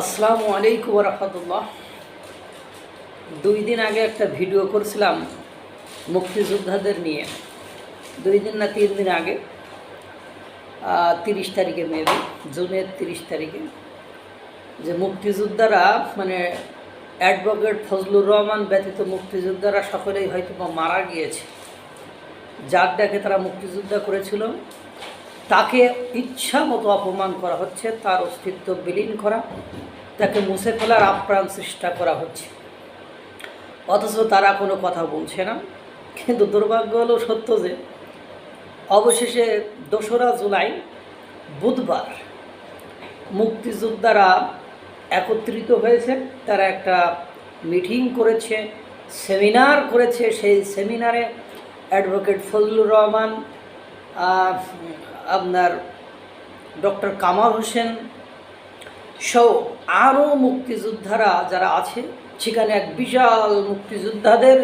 আসসালামু আলাইকুম রহমতুল্লাহ। দুই দিন আগে একটা ভিডিও করছিলাম মুক্তিযোদ্ধাদের নিয়ে। দুই দিন না তিন দিন আগে তিরিশ তারিখে মেবি, জুনের তিরিশ তারিখে, যে মুক্তিযোদ্ধারা মানে অ্যাডভোকেট ফজলুর রহমান ব্যতীত মুক্তিযোদ্ধারা সকলেই হয়তো মারা গিয়েছে। যার ডাকে তারা মুক্তিযোদ্ধা করেছিল তাকে ইচ্ছা মতো অপমান করা হচ্ছে, তার অস্তিত্ব বিলীন করা, তাকে মুছে ফেলার আপ্রাণ চেষ্টা করা হচ্ছে। অথচ তারা কোনো কথা বলছে না। কিন্তু দুর্ভাগ্য হলো সত্য যে, অবশেষে দোসরা জুলাই, বুধবার মুক্তিযোদ্ধারা একত্রিত হয়েছে। তারা একটা মিটিং করেছে, সেমিনার করেছে। সেই সেমিনারে অ্যাডভোকেট ফজলুর রহমান আপনার ডক্টর কামাল হোসেন সহ আরও মুক্তিযোদ্ধারা যারা আছে, সেখানে এক বিশাল মুক্তিযোদ্ধাদের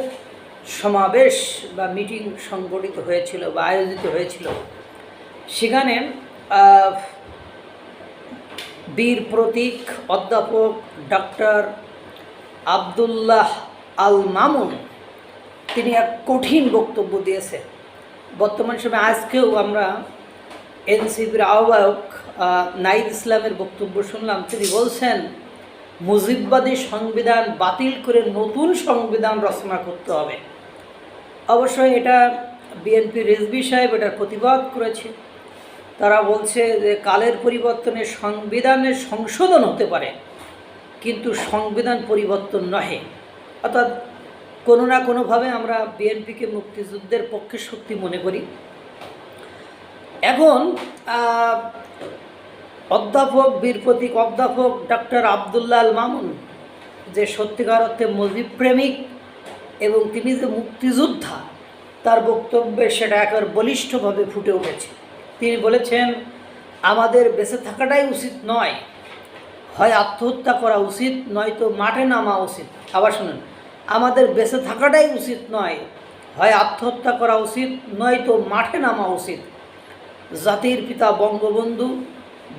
সমাবেশ বা মিটিং সংগঠিত হয়েছিল বা আয়োজিত হয়েছিল। সেখানে বীর প্রতীক অধ্যাপক ডক্টর আবদুল্লাহ আল মামুন, তিনি এক কঠিন বক্তব্য দিয়েছেন। বর্তমান সময়ে আজকেও আমরা এনসিপির আহ্বায়ক নাইদ ইসলামের বক্তব্য শুনলাম। তিনি বলছেন, মুজিববাদী সংবিধান বাতিল করে নতুন সংবিধান রচনা করতে হবে। অবশ্যই এটা বিএনপি রেজবি সাহেব এটার প্রতিবাদ করেছে। তারা বলছে যে, কালের পরিবর্তনে সংবিধানের সংশোধন হতে পারে, কিন্তু সংবিধান পরিবর্তন নহে। অর্থাৎ কোনো না কোনোভাবে আমরা বিএনপিকে মুক্তিযুদ্ধের পক্ষে শক্তি মনে করি। এখন অধ্যাপক বীর প্রতীক অধ্যাপক ডক্টর আবদুল্লাহ আল মামুন, যে সত্যিকার অর্থে মুজিব প্রেমিক এবং তিনি যে মুক্তিযোদ্ধা, তার বক্তব্যে সেটা একবার বলিষ্ঠভাবে ফুটে উঠেছে। তিনি বলেছেন, আমাদের বেঁচে থাকাটাই উচিত নয়। হয় আত্মহত্যা করা উচিত নয়তো মাঠে নামা উচিত। আবার শুনুন, আমাদের বেঁচে থাকাটাই উচিত নয়। হয় আত্মহত্যা করা উচিত নয়তো মাঠে নামা উচিত। জাতির পিতা বঙ্গবন্ধু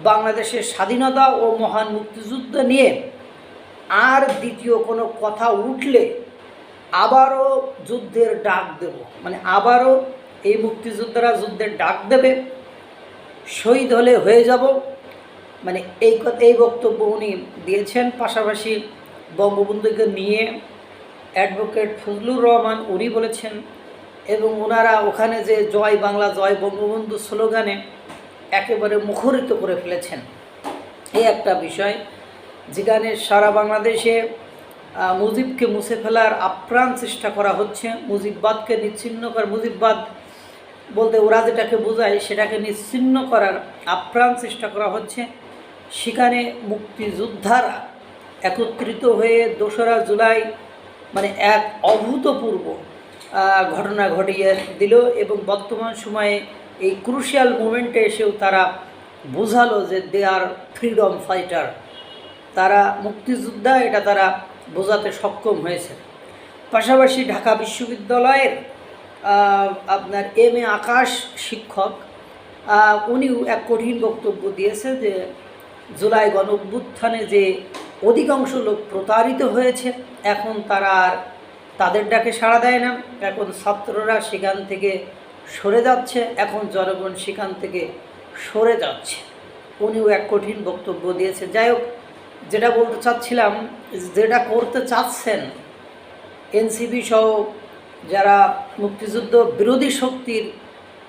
বাংলাদেশের স্বাধীনতা ও মহান মুক্তিযুদ্ধ নিয়ে আর দ্বিতীয় কোনো কথা উঠলে আবারও যুদ্ধের ডাক দেব। মানে আবারও এই মুক্তিযোদ্ধারা যুদ্ধের ডাক দেবে। শহীদ হলে হয়ে যাব। মানে এই এই বক্তব্য উনি দিয়েছেন। পাশাপাশি বঙ্গবন্ধুকে নিয়ে অ্যাডভোকেট ফজলুর রহমান উনি বলেছেন এবং ওনারা ওখানে যে জয় বাংলা, জয় বঙ্গবন্ধু স্লোগানে একেবারে মুখরিত করে ফেলেছেন। এই একটা বিষয়, যেখানে সারা বাংলাদেশে মুজিবকে মুছে ফেলার আপ্রাণ চেষ্টা করা হচ্ছে, মুজিববাদকে নিচ্ছিন্ন করা, মুজিববাদ বলতে ওরা যেটাকে বোঝায়, সেটাকে নিচ্ছিন্ন করার আপ্রাণ চেষ্টা করা হচ্ছে। সেখানে মুক্তিযোদ্ধারা একত্রিত হয়ে দোসরা জুলাই মানে এক অভূতপূর্ব ঘটনা ঘটিয়ে দিল এবং বর্তমান সময়ে এই ক্রুশিয়াল মুমেন্টে এসেও তারা বোঝালো যে দে আর ফ্রিডম ফাইটার তারা মুক্তিযোদ্ধা, এটা তারা বোঝাতে সক্ষম হয়েছে। পাশাপাশি ঢাকা বিশ্ববিদ্যালয়ের আপনার এম এ আকাশ শিক্ষক উনিও এক কঠিন বক্তব্য দিয়েছে যে জুলাই গণ অভ্যুত্থানে যে অধিকাংশ লোক প্রতারিত হয়েছে, এখন তারা আর তাদের ডাকে সাড়া দেয় না। এখন ছাত্ররা সেখান থেকে সরে যাচ্ছে, এখন জনগণ সেখান থেকে সরে যাচ্ছে। উনিও এক কঠিন বক্তব্য দিয়েছে যাই হোক, যেটা বলতে চাচ্ছিলাম, যেটা করতে চাচ্ছেন, এনসিপি সহ যারা মুক্তিযুদ্ধ বিরোধী শক্তির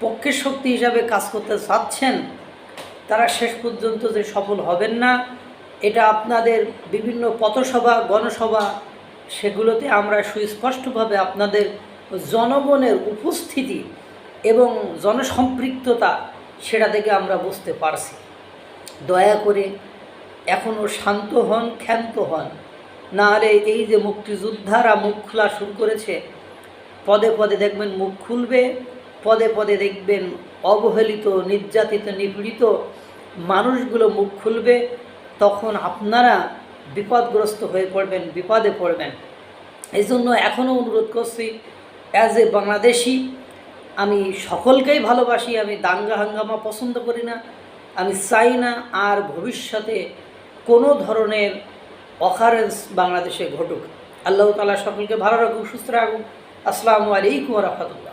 পক্ষের শক্তি হিসাবে কাজ করতে চাচ্ছেন, তারা শেষ পর্যন্ত যে সফল হবেন না, এটা আপনাদের বিভিন্ন পথসভা, গণসভা সেগুলোতে আমরা সুস্পষ্টভাবে আপনাদের জনগণের উপস্থিতি এবং জনসম্পৃক্ততা সেটা থেকে আমরা বুঝতে পারছি। দয়া করে এখনও শান্ত হন, ক্ষান্ত হন। নাহলে এই যে মুক্তিযোদ্ধারা মুখ খোলা শুরু করেছে, পদে পদে দেখবেন মুখ খুলবে, পদে পদে দেখবেন অবহেলিত, নির্যাতিত, নিপীড়িত মানুষগুলো মুখ খুলবে, তখন আপনারা বিপদগ্রস্ত হয়ে পড়বেন, বিপদে পড়বেন। এই জন্য এখনও অনুরোধ করছি অ্যাজ এ বাংলাদেশি, আমি সকলকেই ভালোবাসি, আমি দাঙ্গা হাঙ্গামা পছন্দ করি না, আমি চাই না আর ভবিষ্যতে কোনো ধরনের অকারেন্স বাংলাদেশে ঘটুক। আল্লাহ তালা সকলকে ভালো রাখুক, সুস্থ রাখুক। আসসালামু আলাইকুম রহমতুল্লাহ।